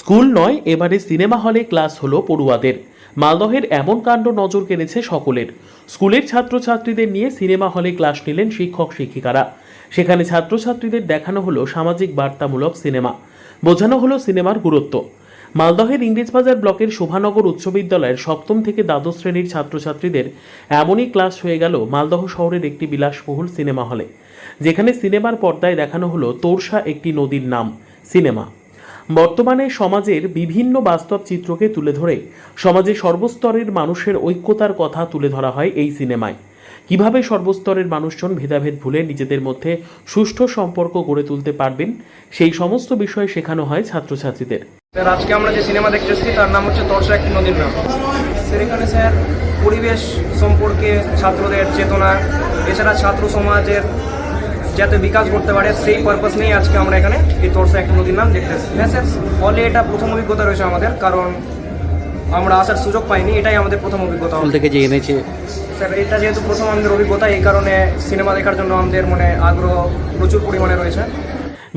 School নয়, এবারে cinema হলে ক্লাস হলো পড়ুয়াদের। মালদহের এমন কাণ্ড নজর কেড়েছে সকলের। স্কুলের ছাত্রছাত্রীদের নিয়ে সিনেমা হলে ক্লাস নিলেন শিক্ষক, শিক্ষিকারা। সেখানে ছাত্রছাত্রীদের দেখানো হলো সামাজিক বার্তামূলক সিনেমা। বোঝানো হলো সিনেমার গুরুত্ব। মালদহের ইংরেজবাজার ব্লকের শোভানগর উচ্চ বিদ্যালয়ের সপ্তম থেকে দ্বাদশ শ্রেণির ছাত্রছাত্রীদের এমনই ক্লাস হয়ে গেল মালদহ শহরের একটি বিলাসবহুল সিনেমা হলে। যেখানে সিনেমার পর্দায় দেখানো হলো তোরসা একটি নদীর নাম, সিনেমা। বর্তমানে সমাজের বিভিন্ন বাস্তব চিত্রকে তুলে ধরে সমাজে সর্বস্তরের মানুষের ঐক্যতার কথা তুলে ধরা হয় এই সিনেমায়। কীভাবে সর্বস্তরের মানুষজন ভেদাভেদ ভুলে নিজেদের মধ্যে সুষ্ঠু সম্পর্ক গড়ে তুলতে পারবেন, সেই সমস্ত বিষয় শেখানো হয় ছাত্রছাত্রীদের। আজকে আমরা যে সিনেমা দেখতেছি, তার নাম হচ্ছে তর্ষা একটি নদীর নাম। স্যার, এখানে স্যার, পরিবেশ সম্পর্কে ছাত্রদের চেতনা, এছাড়া ছাত্র সমাজের যাতে বিকাশ করতে পারে সেই পারপাস নিয়েই আজকে আমরা এখানে এই তোর একটা নদীর নাম দেখতে এসেছি ফলে এটা প্রথম অভিজ্ঞতা রয়েছে আমাদের কারণ আমরা আসার সুযোগ পাইনি এটাই আমাদের প্রথম অভিজ্ঞতা স্কুল থেকে যে এনেছে স্যার এটা যেহেতু প্রথম আমাদের অভিজ্ঞতা এই কারণে সিনেমা দেখার জন্য আমাদের মানে আগ্রহ প্রচুর পরিমাণে রয়েছে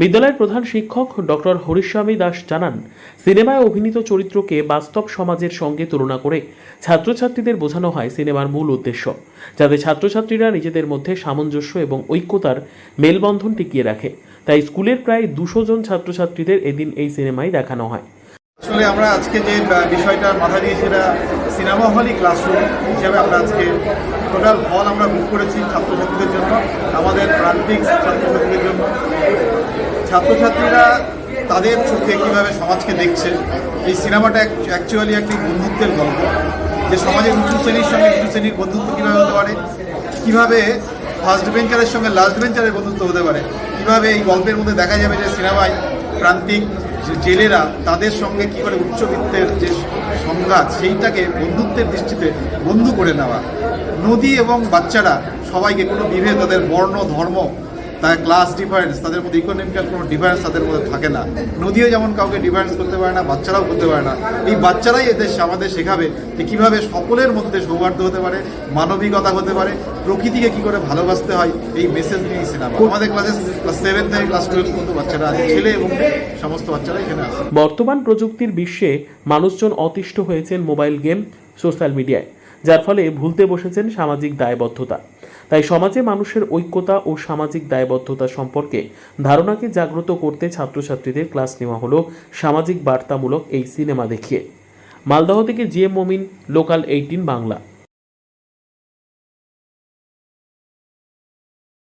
বিদ্যালয়ের প্রধান শিক্ষক ডক্টর হরিস্বামী দাস জানান, সিনেমায় অভিনীত চরিত্রকে বাস্তব সমাজের সঙ্গে তুলনা করে ছাত্রছাত্রীদের বোঝানো হয় সিনেমার মূল উদ্দেশ্য, যাতে ছাত্রছাত্রীরা নিজেদের মধ্যে সামঞ্জস্য এবং ঐক্যতার মেলবন্ধন টিকিয়ে রাখে। তাই স্কুলের প্রায় দুশো জন ছাত্রছাত্রীদের এদিন এই সিনেমায় দেখানো হয়। আসলে আমরা আজকে যে বিষয়টা মাথা দিয়ে সেটা সিনেমা হলই ক্লাসরুম হিসাবে আমরা আজকে টোটাল হল আমরা বুক করেছি ছাত্রছাত্রীদের জন্য। আমাদের প্রান্তিক ছাত্রছাত্রীদের জন্য ছাত্রছাত্রীরা তাদের চোখে কীভাবে সমাজকে দেখছে এই সিনেমাটা অ্যাকচুয়ালি একটি বন্ধুত্বের গল্প। যে সমাজের উঁচু শ্রেণির সঙ্গে নিচু শ্রেণির বন্ধুত্ব কীভাবে হতে পারে? কীভাবে ফার্স্ট বেঞ্চারের সঙ্গে লাস্ট বেঞ্চারের বন্ধুত্ব হতে পারে? কীভাবে এই গল্পের মধ্যে দেখা যাবে যে সিনেমায় প্রান্তিক জেলেরা, তাদের সঙ্গে কী করে উচ্চবিত্তের যে সংঘাত সেইটাকে বন্ধুত্বের দৃষ্টিতে বন্ধু করে নেওয়া। নদী এবং বাচ্চারা সবাইকে কোনো বিভেদ, তাদের বর্ণ, ধর্ম তার ক্লাস ডিফারেন্স তাদের মধ্যে ইকোনমিক্যাল কোনো ডিফারেন্স তাদের মধ্যে থাকে না। নদীও যেমন কাউকে ডিফারেন্স করতে পারে না, বাচ্চারাও করতে পারে না। এই বাচ্চারাই এদের আমাদের শেখাবে যে কীভাবে সকলের মধ্যে সৌহার্দ্য হতে পারে, মানবিকতা হতে পারে, প্রকৃতিকে কী করে ভালোবাসতে হয়, এই মেসেজ নিয়েই সিনেমা আমাদের ক্লাসে ক্লাস সেভেন থেকে ক্লাস টুয়েলভ পর্যন্ত বাচ্চারা আছে, ছেলে এবং সমস্ত বাচ্চারা এখানে আছে। বর্তমান প্রযুক্তির বিশ্বে মানুষজন অতিষ্ঠ হয়েছেন মোবাইল গেম, সোশ্যাল মিডিয়ায়। যার ফলে ভুলতে বসেছেন সামাজিক দায়বদ্ধতা। তাই সমাজে মানুষের ঐক্যতা ও সামাজিক দায়বদ্ধতা সম্পর্কে ধারণাকে জাগ্রত করতে ছাত্রছাত্রীদের ক্লাস নেওয়া হলো সামাজিক বার্তামূলক এই সিনেমা দেখিয়ে। মালদহ থেকে জিএম মমিন লোকাল এইটিন বাংলা।